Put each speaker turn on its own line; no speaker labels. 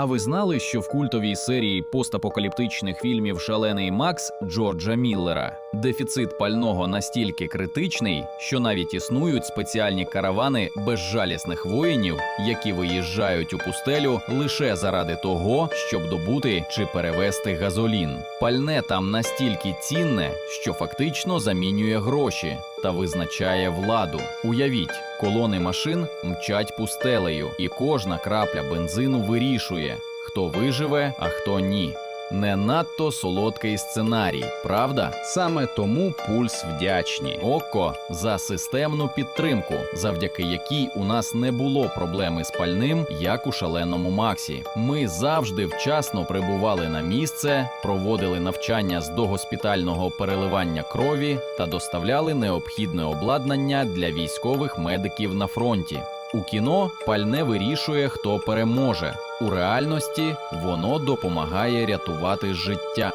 А ви знали, що в культовій серії постапокаліптичних фільмів Шалений Макс Джорджа Міллера дефіцит пального настільки критичний, що навіть існують спеціальні каравани безжалісних воїнів, які виїжджають у пустелю лише заради того, щоб добути чи перевезти газолін. Пальне там настільки цінне, що фактично замінює гроші та визначає владу. Уявіть, колони машин мчать пустелею, і кожна крапля бензину вирішує, хто виживе, а хто ні. Не надто солодкий сценарій, правда? Саме тому пульс вдячні. Око за системну підтримку, завдяки якій у нас не було проблеми з пальним, як у шаленому Максі. Ми завжди вчасно прибували на місце, проводили навчання з догоспітального переливання крові та доставляли необхідне обладнання для військових медиків на фронті. У кіно пальне вирішує, хто переможе. У реальності воно допомагає рятувати життя.